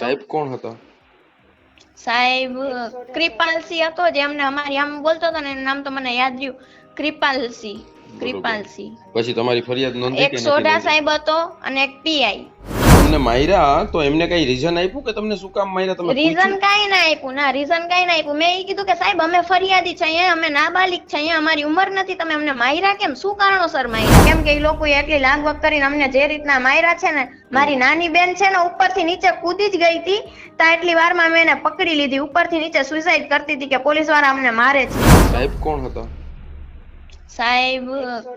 સાહેબ કોણ હતા? સાહેબ કૃપાલસિંહ હતો જે અમને અમારી આમ બોલતો હતો ને એનું નામ તો મને યાદ રહ્યું. કૃપાલસિંહ કૃપાલસિંહ પછી તમારી ફરિયાદ નોંધી એક સોઢા સાહેબ હતો અને એક પીઆઈ તમને માર્યા તો એમને કઈ રીઝન આપ્યું કે તમને શું કામ માર્યા? તમે રીઝન? કાઈ ના આપ્યું ના રીઝન કાઈ ના આપ્યું. મેં એ કીધું કે સાહેબ અમે ફરિયાદી છે અહીંયા અમે નાબાલિક છે અહીંયા અમારી ઉંમર નથી તમે અમને માર્યા કેમ? શું કારણોસર માર્યા? કેમ કે એ લોકો એટલી લાગવગ કરીને અમને જે રીતના માર્યા છે ને મારી નાની બેન છે ને ઉપરથી નીચે કૂદી જ ગઈ હતી તા એટલી વારમાં મેં એને પકડી લીધી ઉપરથી નીચે સુસાઇડ કરતી હતી કે પોલીસવાળા અમને મારે છે. સાહેબ કોણ હતા? સાહેબ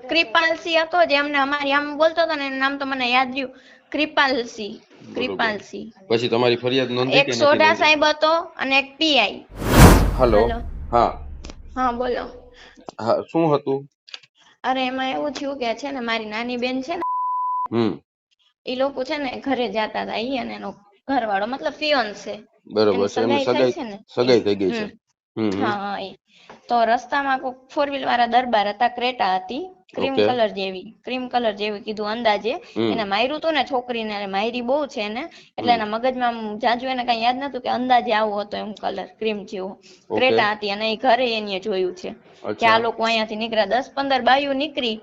કૃપાલસિંહ હતો જે અમને અમારી આમ બોલતો હતો ને એનું નામ તો મને યાદ રહ્યું. કૃપાલસિંહ કૃપાલસિંહ પછી તમારી ફરિયાદ નોંધી એક સોઢા સાહેબ હતો અને એક પીઆઈ હલો. હા. હા બોલો. હા શું હતું? અરે એમાં એવું થયું કે છે ને મારી નાની બેન છે ને હમ. એ લોકો છે ને ઘરે જતા હતા ઈ અને એનો ઘરવાળો મતલબ ફિયોન્સે બરોબર છે એમની સગાઈ સગાઈ થઈ ગઈ છે. હા ઈ. તો રસ્તામાં કોઈ ફોર વ્હીલ વાળા દરબાર હતા ક્રેટા હતી. ક્રીમ કલર જેવી ક્રીમ કલર જેવી કીધું અંદાજે. એને માર્યું તું ને છોકરીને અને માયરી બહુ છે ને એટલે એના મગજમાં જાજુ એને કઈ યાદ નતું કે અંદાજે આવો હતો એમ કલર ક્રીમ જેવો. ક્રેટા હતી અને એ ઘરે એની જોયું છે. કે આ લોકો અહીંયાથી નીકળ્યા. દસ પંદર બાયું નીકળી.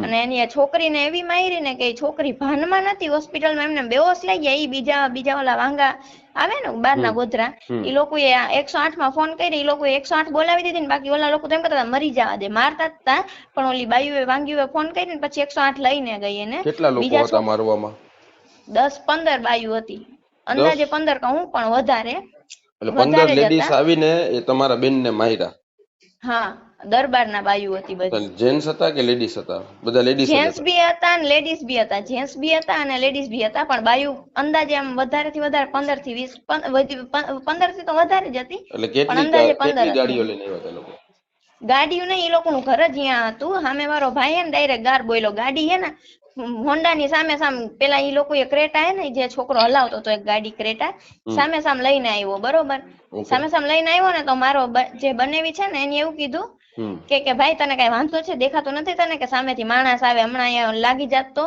અને એની છોકરીને એવી મારી ને કે છોકરી ભાનમાં નથી હોસ્પિટલમાં એમને બેહોશ લઈ ગયા ઈ બીજા બીજા ઓલા વાંગા આવે ને હમ. ગોધરા એ લોકો એ એકસો આઠમાં ફોન કરી એ લોકો એકસો આઠ બોલાવી દીધી ને બાકી ઓલા લોકો તો એમ કરતા મરી જવા દે. મારતા હતા પણ ઓલી બાયુએ વાંગીઓએ ફોન કરીને પછી એકસો આઠ લઈને ગઈ એને. કેટલા લોકો હતા મારવામાં? દસ પંદર બાયુ હતી. અંદાજે પંદર કહું પણ વધારે. એટલે પંદર લેડીઝ આવીને એ તમારા બેનને માર્યા? હા. દરબારના બાયુ હતી બધી. જેન્ટ્સ હતા કે લેડીઝ હતા? બધા લેડીઝ જેન્ટ્સ બી હતા અને લેડીઝ બી હતા. જેન્ટ્સ બી હતા અને લેડીઝ બી હતા પણ બાયુ અંદાજે આમ વધારે થી વધારે પંદરથી 20 15 થી તો વધારે જ હતી. એટલે કેટલી કેટલી ગાડીઓ લઈને આવ્યા હતા લોકો? ગાડીઓ નહીં એ લોકોનું ઘર જ અહીંયા હતું. સામે વાળો ભાઈ હે ને ડાયરેક્ટ ગાર બોલ્યો ગાડી હે ને હોન્ડા ની સામે સામે પેલા એ લોકો ક્રેટા હે ને જે છોકરો હલાવતો હતો એક ગાડી ક્રેટા સામે સામે લઈને આવ્યો બરોબર? સામે સામે લઈને આવ્યો ને તો મારો જે બનેવી છે ને એને એવું કીધું કે કે ભાઈ તને કઈ વાંધો છે? દેખાતો નથી તને કે સામેથી માણસ આવે હમણાં અહીંયા લાગી જાત તો?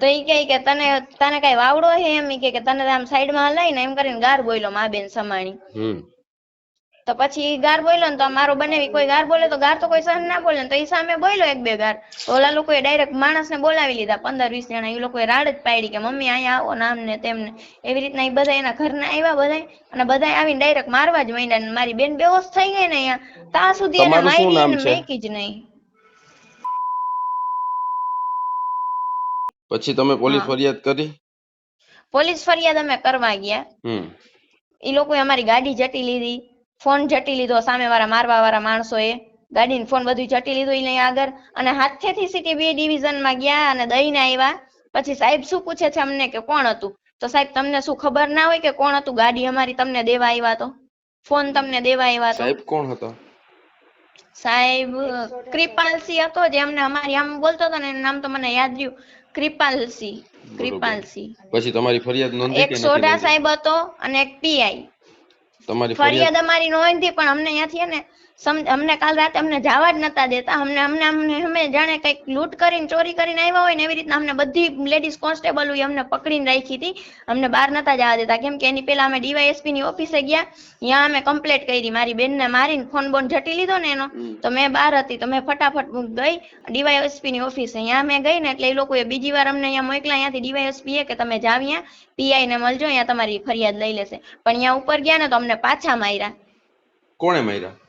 તો ઈ કહે કે તને તને કઈ વાવડો હે એમ? કે તને આમ સાઈડમાં હલાઈને એમ કરીને ગાર બોલ્યો મા બેન સમાણી. તો પછી ગાર બોલ્યો ને તો મારો બનેવી કોઈ ગાર બોલે તો ગાર તો કોઈ સહન ના બોલે તો એ સામે બોલ્યો એક બે ગાર. તો ઓલા લોકોએ ડાયરેક્ટ માણસને બોલાવી લીધા પંદર વીસ જણા. ઈ લોકોએ રાડ જ પાડી કે મમ્મી અહીંયા આવો ને આમ ને તેમને એવી રીતના એ બધા એના ઘરના આવ્યા બધાય અને બધા આવીને ડાયરેક્ટ મારવા જ માંડ્યા ને મારી બેન બેહોશ થઈ ગઈ ને અહીંયા. ત્યાં સુધી એને મારી નામ? મેકી જ નહીં. પછી તમે પોલીસ ફરિયાદ કરી? પોલીસ ફરિયાદ અમે કરવા ગયા. હમ. ઈ લોકોએ અમારી ગાડી જટી લીધી. ફોન જટી લીધો સામે વાળા મારવા વાળા માણસોએ ગાડીને ફોન બધું જટી લીધું ઈ આગળ. અને હાથેથી સિટી બી ડિવિઝનમાં ગયા અને દઈને આવ્યા. પછી સાહેબ શું પૂછે છે અમને કે કોણ હતું? તો સાહેબ તમને શું ખબર ના હોય કે કોણ હતું? ગાડી અમારી તમને દેવા આવ્યા તો? ફોન તમને દેવા આવ્યા તો? સાહેબ કોણ હતો? સાહેબ કૃપાલસિંહ હતો જે અમને અમારી આમ બોલતો હતો ને એનું નામ તો મને યાદ રહ્યું. કૃપાલસિંહ કૃપાલસિંહ પછી તમારી ફરિયાદ નોંધી એક સોઢા સાહેબ હતો અને એક પીઆઈ તમારી ફરિયાદ અમારી અમારી નોંધી પણ અમને અહીંયાથી ને અમને કાલ રાતે અમને જવા જ નતા દેતા. અમને અમને અમને અમે જાણે કંઈક લૂંટ કરીને ચોરી કરીને આવ્યા હોય ને એવી રીતના અમને બધી લેડીઝ કોન્સ્ટેબલ અમને પકડીને રાખી હતી. અમને બહાર નતા જવા દેતા. કેમ કે એની પેલા અમે ડીવાયએસપી ની ઓફિસે ગયા. ત્યાં અમે કમ્પ્લેટ કરી. મારી બેનને મારીને ફોન બોન જટી લીધો ને એનો. તો મેં બહાર હતી. તો મેં ફટાફટ ગઈ ડીવાયએસપી ની ઓફિસે ત્યાં મેં ગઈ ને એટલે એ લોકોએ બીજી વાર અમને અહીંયા મોકલા. અહીંયાથી ડીવાયએસપી એ કે તમે જાવ અહીંયા. પીઆઈ ને મળજો. અહીંયા તમારી ફરિયાદ લઈ લેશે. પણ અહીંયા ઉપર ગયા ને તો અમને પાછા માર્યા. કોણે માર્યા?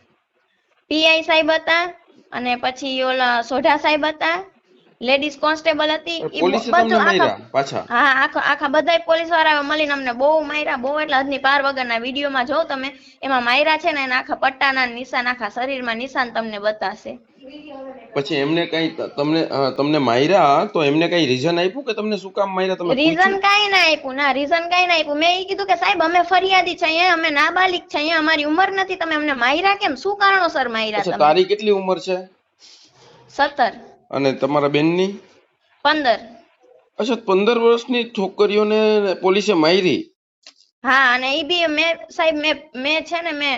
પીઆઈ સાહેબ હતા અને પછી ઓલા સોઢા સાહેબ હતા. લેડીઝ કોન્સ્ટેબલ હતી. પોલીસે તમને આખા માર્યા પાછા? હા આખા આખા બધાય પોલીસવાળા મળીને અમને બહુ માર્યા બહુ એટલે હદની પાર વગરના વિડીયોમાં જો તમે એમાં માર્યા છે ને એના આખા પટ્ટાના નિશાન આખા શરીરમાં નિશાન તમને બતાશે. પછી એમને કઈ તમને તમને માર્યા તો એમને કઈ રીઝન આપ્યું કે તમને શું કામ માર્યા? તમે રીઝન કઈ ના આપ્યું ના રીઝન કઈ ના આપ્યું. મેં એ કીધું કે સાહેબ અમે ફરિયાદી છીએ અમે નાબાલિક છે અહીંયા અમારી ઉંમર નથી તમે અમને માર્યા કેમ? શું કારણોસર માર્યા તારી કેટલી ઉંમર છે? સત્તર. અને તમારા બેનની? પંદર. અચ્છા પંદર વર્ષની છોકરીઓને પોલીસે મારી? હા અને એ બી મેં સાહેબ મેં મેં છે ને મેં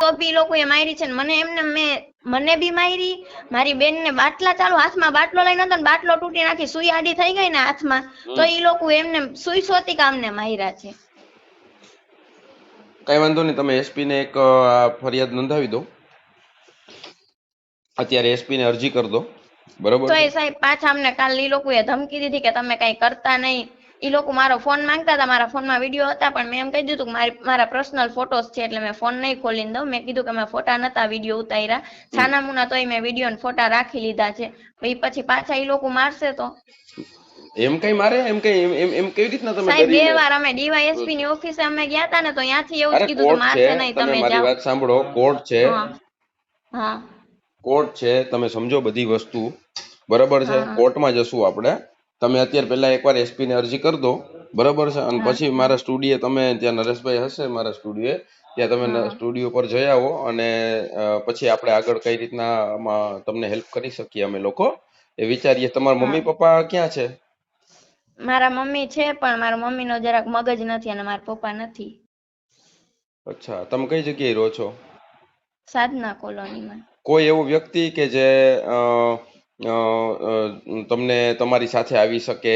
તો બી લોકોએ મારી છે ને મને એમને મેં મને બી મારી મારી બેન ને બાટલા ચાલુ હાથમાં બાટલો લઈને હતો ને બાટલો તૂટી નાખી સુઈ આડી થઈ ગઈ ને હાથમાં તો એ લોકો એમને સુઈ સોતી કામને માર્યા છે. કઈ વાંધો નહીં તમે એસપી ને એક ફરિયાદ નોંધાવી દો. અત્યારે એસપી ને અરજી કરી દો. બરોબર તો એ સાહેબ પાછા અમને કાલ ઈ લોકોએ ધમકી દીધી કે તમે કઈ કરતા નહીં. ઈ લોકો મારો ફોન માંગતા હતા મારા ફોનમાં વીડિયો હતા પણ મેં એમ કહી દીધું કે મારી મારા પર્સનલ ફોટોસ છે એટલે મેં ફોન નહીં ખોલીને દઉં. મેં કીધું કે મેં ફોટા નતા વીડિયો ઉતાર્યા. સાનામુના તો તોય મેં વીડિયો ને ફોટા રાખી લીધા છે. ઈ પછી પાછા ઈ લોકો મારશે તો? એમ કઈ મારે? એમ કઈ એમ એમ- કેવી રીતના તમે સાહેબ બે વાર અમે ડીવાયએસપી ની ઓફિસે અમે ગયા હતા ને તો ત્યાંથી એવું જ કીધું કે મારશે નહીં તમે તમે મારી જાઓ. વાત સાંભળો. કોર્ટ છે. હા હા. કોર્ટ છે તમે સમજો બધી વસ્તુ. બરાબર છે? કોર્ટમાં જશું આપણે. તમે અત્યારે પહેલા એકવાર એસપી ને અરજી કરી દો. બરાબર છે? અને પછી મારા સ્ટુડિયો તમે ત્યાં નરેશભાઈ હશે મારા સ્ટુડિયો ત્યાં તમે સ્ટુડિયો પર જઈ આવો અને પછી આપણે આગળ કઈ રીતના તમને હેલ્પ કરી શકીએ અમે લોકો. એ વિચારીએ. તમારા મમ્મી પપ્પા ક્યાં છે? મારા મમ્મી છે પણ મારા મમ્મી નો જરાક મગજ નથી અને મારા પપ્પા નથી. અચ્છા. તમે કઈ જગ્યાએ રહો છો? સાધના કોલોનીમાં. કોઈ એવો વ્યક્તિ કે જે તમને તમારી સાથે આવી શકે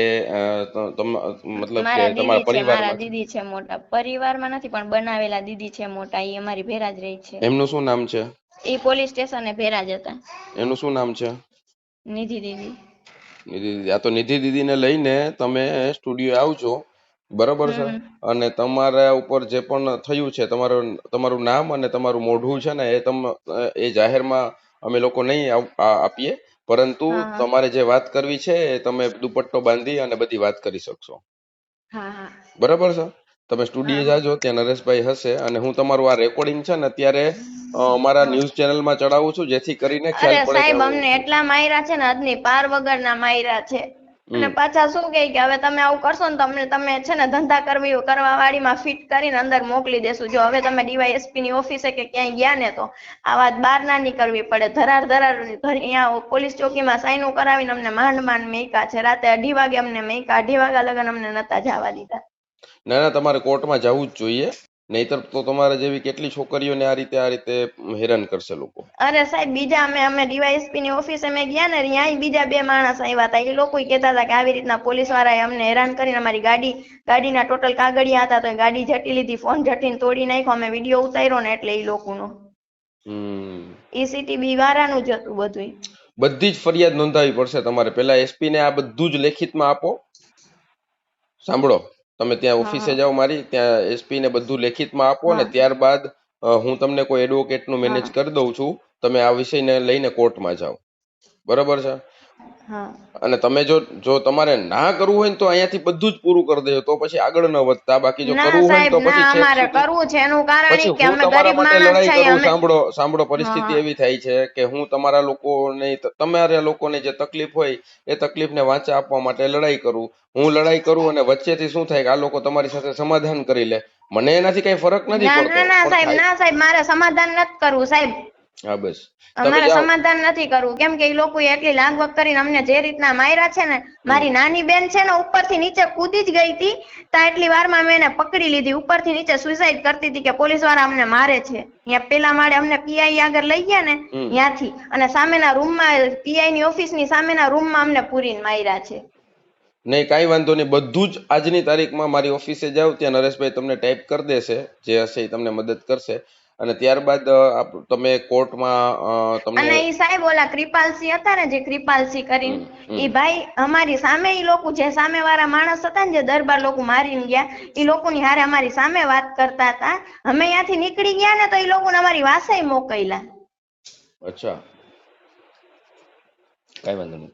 મતલબ કે તમારા પરિવારમાં દીદી છે મોટા. પરિવારમાં નથી પણ બનાવેલા દીદી છે મોટા એ અમારી ભેરા જ રહી છે. એમનું શું નામ છે? એ પોલીસ સ્ટેશને ભેરા જ હતા. એનું શું નામ છે? નિધિ દીદી. નિધિ દીદી. આ તો નિધિ દીદીને લઈને તમે સ્ટુડિયો આવજો. બરાબર છે? અને તમારા ઉપર જે પણ થયું છે તમારું તમારું નામ અને તમારું મોઢું છે ને એ તમ એ જાહેરમાં અમે લોકો નહીં આપીએ. પરંતુ તમારે જે વાત કરવી છે એ તમે દુપટ્ટો બાંધી અને બધી વાત કરી શકશો. બરાબર છે? તમે સ્ટુડિયો જાજો ત્યાં નરેશભાઈ હશે અને હું તમારું આ રેકોર્ડિંગ છે ને અત્યારે અમારા ન્યૂઝ ચેનલમાં ચડાવું છું જેથી કરીને ખ્યાલ પડે સાહેબ અમને એટલા માયરા છે ને હદની પાર વગરના માયરા છે. અને પાછા શું કહે કે હવે તમે આવું કરશો ને તમને તમે છે ને ધંધા કરવી કરવા વાળીમાં ફિટ કરીને અંદર મોકલી દેશું. જો હવે તમે ડીવાયએસપી ની ઓફિસે કે ક્યાંય ગયા ને તો આ વાત બહાર ના નીકળવી પડે. ધરાર ધરાર અહીંયા પોલીસ ચોકીમાં સાઈનો કરાવીને અમને માંડ માંડ મેકા છે. રાતે અઢી વાગે અમને મેકા અઢી વાગ્યા લગન અમને નતા જવા દીધા. ના ના તમારે કોર્ટમાં જવું જ જોઈએ. નહીતર તો તમારા જેવી કેટલી છોકરીઓને આ રીતે આ રીતે હેરાન કરશે લોકો. અરે સાહેબ બીજા અમે અમે ડીવાયએસપી ની ઓફિસે મેં ગયા ને ત્યાંય બીજા બે માણસ આવ્યા હતા એ લોકો કહેતા હતા કે આવી રીતના પોલીસ વાળાએ અમને હેરાન કરીને અમારી ગાડી ગાડીના ટોટલ કાગળિયા હતા તો ગાડી જટી લીધી ફોન જટીને તોડી નાખ્યો. અમે વીડિયો ઉતાર્યો ને એટલે એ લોકોનો. હમ. ઈસીટીબી વાળાનું જ હતું બધું બધી જ ફરિયાદ નોંધાવી પડશે તમારે. પેલા એસપી ને આ બધું જ લેખિતમાં આપો. સાંભળો. તમે ત્યાં ઓફિસે જાઓ મારી ત્યાં એસપી ને બધું લેખિતમાં આપો ને ત્યારબાદ હું તમને કોઈ એડવોકેટનું મેનેજ કરી દઉં છું. તમે આ વિષયને લઈને કોર્ટમાં જાઓ. બરાબર છે? અને તમે જો જો તમારે ના કરવું હોય ને તો અહીંયાથી બધું જ પૂરું કરી દેજો તો પછી આગળ ન વધતા. બાકી જો કરવું હોય તો પછી અમારે કરવું છે એનું કારણ કે અમે ગરીબ માણસ છીએ અમે સાંભળો સાંભળો પરિસ્થિતિ એવી થાય છે કે હું તમારા લોકોને તમારા લોકોને જે તકલીફ હોય એ તકલીફને વાંચા આપવા માટે લડાઈ કરું. હું લડાઈ કરું અને વચ્ચેથી શું થાય કે આ લોકો તમારી સાથે સમાધાન કરી લે. મને એનાથી કઈ ફરક નથી પડતો ના ના સાહેબ ના સાહેબ મારે સમાધાન નથી કરવું સાહેબ. હા બસ. અમારે સમાધાન નથી કરવું. કેમ કે એ લોકો એટલી લાગવગ કરીને અમને જે રીતના માર્યા છે ને મારી નાની બેન છે ને ઉપરથી નીચે કૂદી જ ગઈ હતી ત્યાં એટલી વારમાં મેં એને પકડી લીધી. ઉપરથી નીચે સુસાઇડ કરતી હતી કે પોલીસવાળા અમને મારે છે. ત્યાં પેલા માળે અમને પીઆઈ આગળ લઈ ગયા ને ત્યાંથી અને સામેના રૂમમાં પીઆઈ ની ઓફિસની સામેના રૂમમાં અમને પૂરીને માર્યા છે. નહીં કાંઈ વાંધો નહીં. બધું જ આજની તારીખમાં મારી ઓફિસે જાઓ ત્યાં નરેશભાઈ તમને ટાઈપ કરી દેશે જે હશે એ તમને મદદ કરશે. અને ત્યારબાદ તમે કોર્ટમાં તમને અને ઈ સાહેબ ઓલા કૃપાલસિંહ હતા ને જે કૃપાલસિંહ કરીને. ઈ ભાઈ અમારી સામે ઈ લોકો જે સામે વાળા માણસ હતા ને જે દરબાર લોકો મારીને ગયા ઈ લોકોની હારે અમારી સામે વાત કરતા હતા. અમે ત્યાંથી નીકળી ગયા ને તો ઈ લોકોને અમારી વાસે મોકલ્યા અચ્છા. કઈ વાંધો નહીં.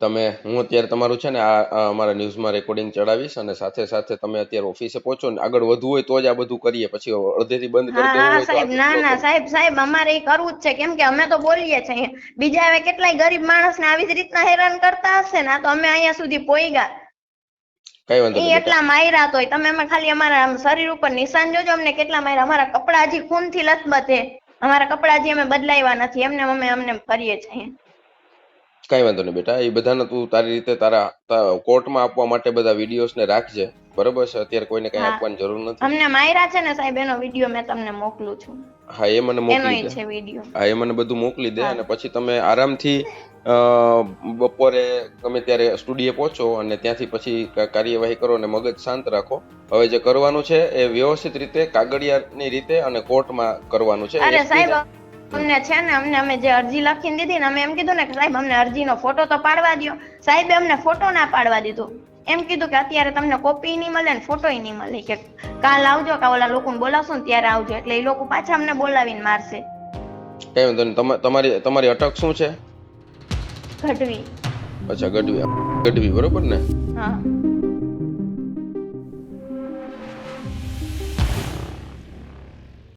તમે હું અત્યારે તમારું છે ને આ અમારા ન્યૂઝમાં રેકોર્ડિંગ ચડાવીશ અને સાથે સાથે તમે અત્યારે ઓફિસે પહોંચો ને આગળ વધવું હોય તો જ આ બધું કરીએ પછી અડધેથી બંધ કરી દેવું હોય સાહેબ ના ના સાહેબ સાહેબ અમારે એ કરવું જ છે કેમ કે અમે તો બોલીએ છીએ બીજા હવે કેટલાય ગરીબ માણસને આવી જ રીતના હેરાન કરતા હશે ને તો અમે અહીંયા સુધી પોઈગા. કઈ વાંધો નહીં એટલા માયરા તોય. તમે અમે ખાલી અમારા શરીર ઉપર નિશાન જોજો અમને કેટલા માયરા. અમારા કપડા હજી ખૂનથી લથબથે. અમારા કપડા હજી અમે બદલાવ્યા નથી એમને અમે અમને ફરીએ છીએ. કાંઈ વાંધો નહીં બેટા એ બધાને તું તારી રીતે તારા કોર્ટમાં આપવા માટે બધા વિડીયોઝ ને રાખજે બરોબર છે? અત્યારે કોઈને કઈ આપવાની જરૂર નથી. અમને માયરા છે ને સાહેબ એનો વીડિયો મેં તમને મોકલું છું. હા એ મને મોકલી દે. હા એ મને બધું મોકલી દે અને પછી તમે આરામથી બપોરે ગમે ત્યારે સ્ટુડિયો પહોંચો અને ત્યાંથી પછી કાર્યવાહી કરો અને મગજ શાંત રાખો. હવે જે કરવાનું છે એ વ્યવસ્થિત રીતે કાગળિયાની રીતે અને કોર્ટમાં કરવાનું છે. અરે સાહેબ અમને છે ને અમને અમે જે અરજી લખીને દીધી ને અમે એમ કીધું ને કે સાહેબ અમને અરજીનો ફોટો તો પાડવા દ્યો. સાહેબે અમને ફોટો ના પાડવા દીધો. એમ કીધું કે અત્યારે તમને કોપી નહીં મળે ને ફોટો નહીં મળે. કે કાલ આવજો કે ઓલા લોકોને બોલાવશો ને ત્યારે આવજો. એટલે એ લોકો પાછા અમને બોલાવીને મારશે. કઈ વાંધો નહીં. તમારી તમારી અટક શું છે? ગઢવી. અચ્છા ગઢવી. ગઢવી બરોબર ને? હા.